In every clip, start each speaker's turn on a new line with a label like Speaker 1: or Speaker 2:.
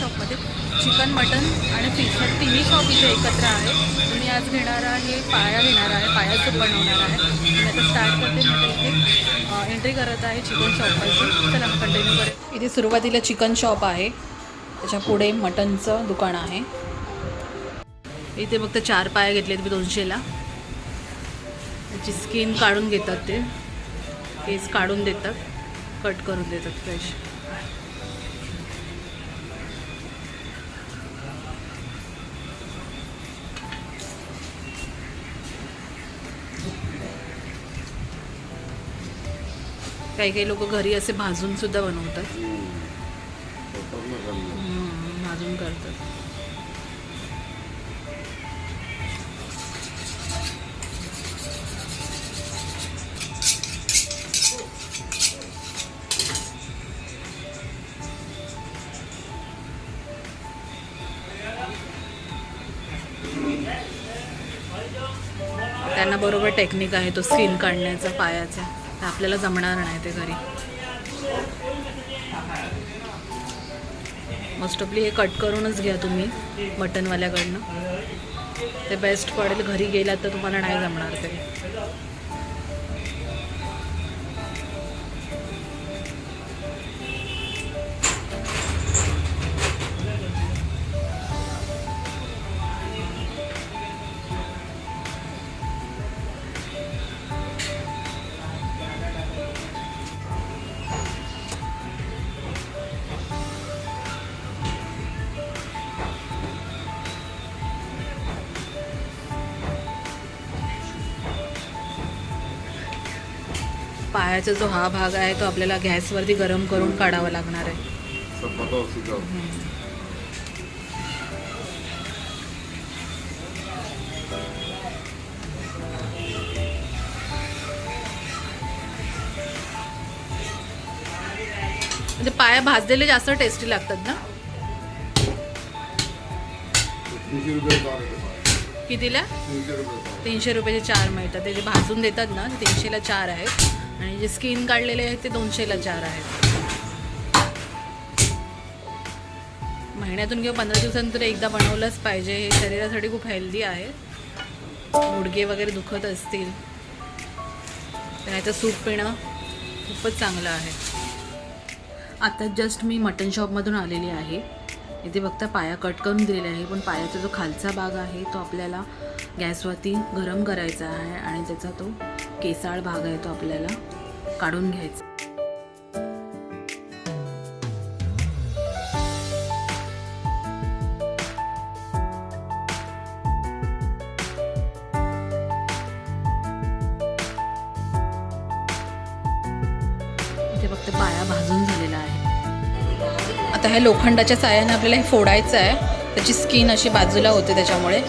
Speaker 1: शॉपमध्ये chicken mutton आणि fish हे तिन्ही शॉप इथे एकत्र आहे. मी आज घेणार आहे पाया घेणार आहे पाया सूप बनवणार आहे. मी आता स्टार्ट करते मी इथे एंट्री करत आहे चिकन शॉपपासून चला कंटिन्यू करेल इथे सुरुवातीला चिकन शॉप आहे. त्याच्या पुढे मटनचं दुकान आहे. इथे फक्त चार पाया घेतलेत मी दोनशेला त्याची स्किन काढून घेतात ते. केस काढून देतात. कट करून देतात फ्रेश काही काही लोक घरी असे भाजून सुद्धा बनवतात. हम्म, भाजून करतात. त्यांना बरोबर टेक्निक आहे तो स्किन काढण्याचा पायाचा. आपल्याला जमणार नाही ते घरी. मोस्ट ऑफली हे कट करूनच घ्या तुम्ही मटनवाल्याकडनं ते बेस्ट पडेल घरी गेलात तर तुम्हाला नाही जमणार ते. पायाचा जो हा भाग आहे तो आपल्याला गॅसवरती गरम करून काढावा लागणार आहे. म्हणजे पाया भाजलेले जास्त टेस्टी लागतात ना? कितीला?
Speaker 2: तीनशे
Speaker 1: तीनशे रुपयाचे चार मिळतात. ते जे भाजून देतात ना ते तीनशेला चार आहेत. आणि जे स्किन काढलेले आहेत ते दोनशेला चार आहेत. महिन्यातून किंवा पंधरा दिवसांतून एकदा बनवलंच पाहिजे. हे शरीरासाठी खूप हेल्दी आहे. गुडघे वगैरे दुखत असतील. तर सूप पिणं खूपच चांगलं आहे. आता जस्ट मी मटन शॉपमधून आलेली आहे. इथे फक्त पाया कट करून दिलेला आहे. पण पायाचा जो खालचा भाग आहे तो आपल्याला गॅसवरती गरम करायचा आहे. आणि त्याचा तो केसाळ भाग आहे तो आपल्याला. काढून घ्यायचं. इथे फक्त पाया भाजून झालेला आहे. आता ह्या लोखंडाच्या साह्याने आपल्याला हे फोडायचं आहे. त्याची स्किन अशी बाजूला होते त्याच्यामुळे.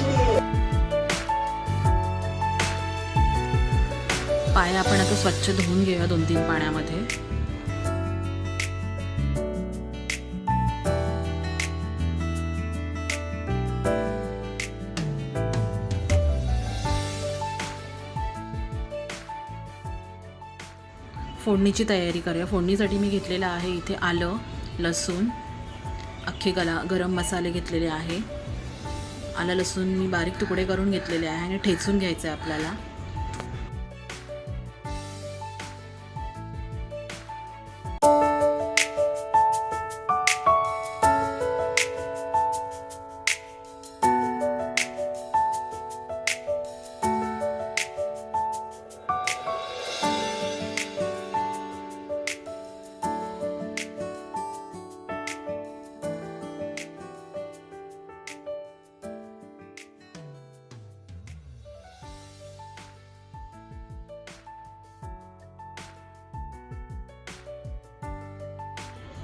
Speaker 1: पाय आपण आता स्वच्छ धुवून घेऊया दोन तीन पाण्यामध्ये. फोडणीची तयारी करूया. फोडणीसाठी मी घेतलेलं आहे इथे आलं लसूण अख्खे गला गरम मसाले घेतलेले आहे. आलं लसूण मी बारीक तुकडे करून घेतलेले आहे आणि ठेचून घ्यायचं आहे आपल्याला.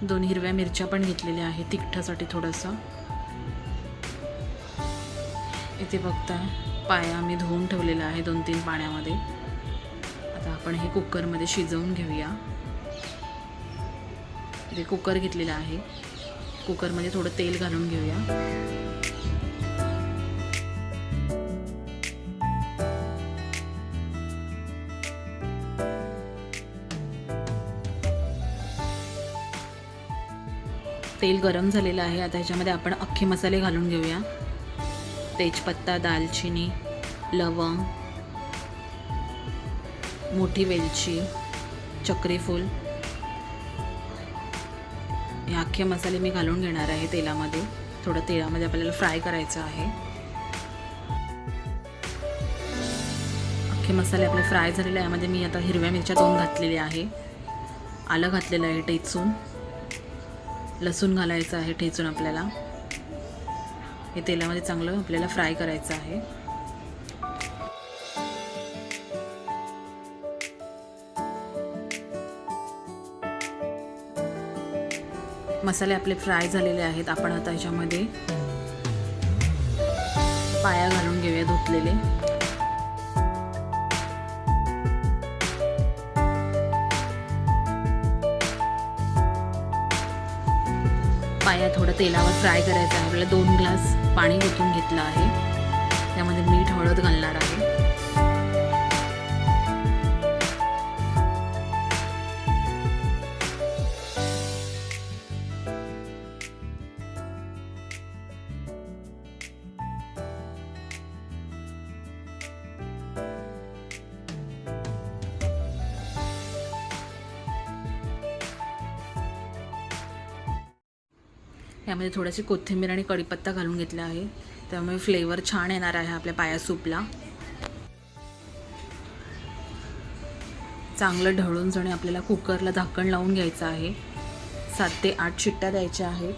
Speaker 1: दोन हिरव्या मिरच्या पण घेतलेल्या आहेत तिखटासाठी थोडंसं. इथे बघता पाया मी धुवून ठेवलेला आहे दोन तीन पाण्यामध्ये. आता आपण हे कुकरमध्ये शिजवून घेऊया. इथे कुकर घेतलेला आहे. कुकरमध्ये थोडं तेल घालून घेऊया. तेल गरम झालेलं आहे. आता ह्याच्यामध्ये आपण अख्खे मसाले घालून घेऊया. तेजपत्ता दालचिनी लवंग मोठी वेलची चक्रीफूल. हे अख्खे मसाले मी घालून घेणार आहे तेलामध्ये. थोडं तेलामध्ये आपल्याला फ्राय करायचं आहे. अख्खे मसाले आपले फ्राय झालेले आहे. यामध्ये मी आता हिरव्या मिरच्या दोन घातलेल्या आहे. आलं घातलेलं आहे टेचून. लसूण घालायचं आहे ठेचून आपल्याला. हे तेलामध्ये चांगलं आपल्याला फ्राय करायचं आहे. मसाले आपले फ्राय झालेले आहेत आपण आता ह्याच्यामध्ये पाया घालून घेऊया धुतलेले पाया थोडं तेलावर फ्राय करायचं आहे. आपल्याला दोन ग्लास पाणी ओतून घेतलं आहे. त्यामध्ये मीठ हळद घालणार आहे. यामध्ये थोडीशी कोथिंबीर आणि कढीपत्ता घालून घेतला आहे. त्यामुळे फ्लेवर छान येणार आहे आपल्या पाया सूपला. चांगलं ढळून जाणे आपल्याला कुकरला झाकण लावून घ्यायचं आहे. सात ते आठ शिट्ट्या द्यायच्या आहेत.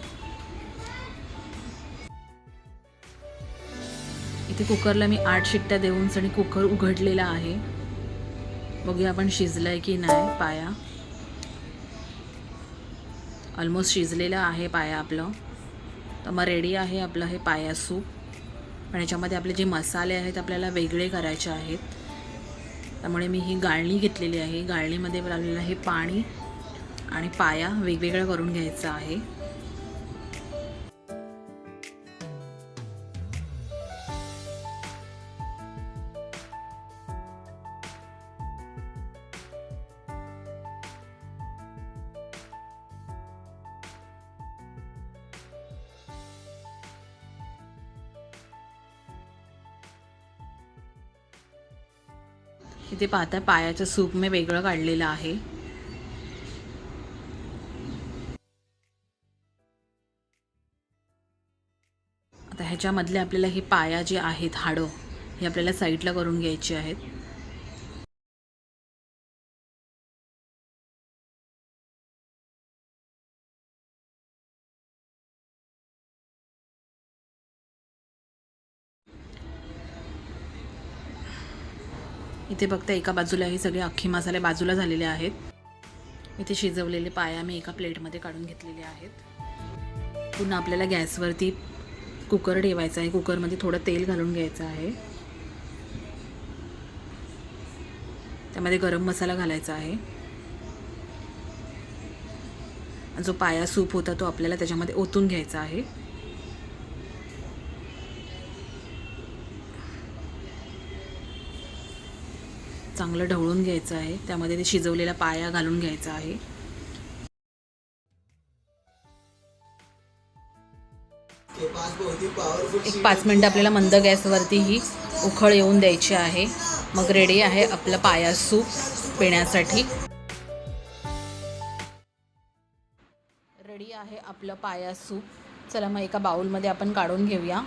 Speaker 1: इथे कुकरला मी आठ शिट्ट्या देऊन जणी कुकर उघडलेला आहे. बघूया आपण शिजलाय की नाही पाया. ऑलमोस्ट शिजलेलं आहे पाया आपलं. तर मग रेडी आहे आपलं हे पाया सूप. आणि याच्यामध्ये आपले जे मसाले आहेत आपल्याला वेगळे करायचे आहेत. त्यामुळे मी ही गाळणी घेतलेली आहे. गाळणीमध्ये आपल्याला हे पाणी आणि पाया वेगवेगळं करून घ्यायचं आहे. इथे पाहता पायाचं सूप मी वेगळं काढलेलं आहे. आता ह्याच्यामधले आपल्याला हे पाया जे आहेत हाडं हे आपल्याला साईडला करून घ्यायचे आहेत. इथे बघता एका बाजूला हे सगळे अख्खे मसाले बाजूला झालेले आहेत. इथे शिजवलेले पाया मी एका प्लेटमध्ये काढून घेतलेले आहेत. पुन्हा आपल्याला गॅसवरती कुकर ठेवायचा आहे. कुकरमध्ये थोडं तेल घालून घ्यायचं आहे. त्यामध्ये गरम मसाला घालायचा आहे. जो पाया सूप होता तो आपल्याला त्याच्यामध्ये ओतून घ्यायचा आहे. चांगलं ढवळून घ्यायचं आहे. त्यामध्ये ते शिजवलेला पाया घालून घ्यायचा आहे. एक पाच मिनटं आपल्याला मंद गॅसवरती ही उखळ येऊन द्यायची आहे. मग रेडी आहे आपलं पाया सूप पिण्यासाठी. रेडी आहे आपलं पाया सूप. चला मग एका बाउलमध्ये आपण काढून घेऊया.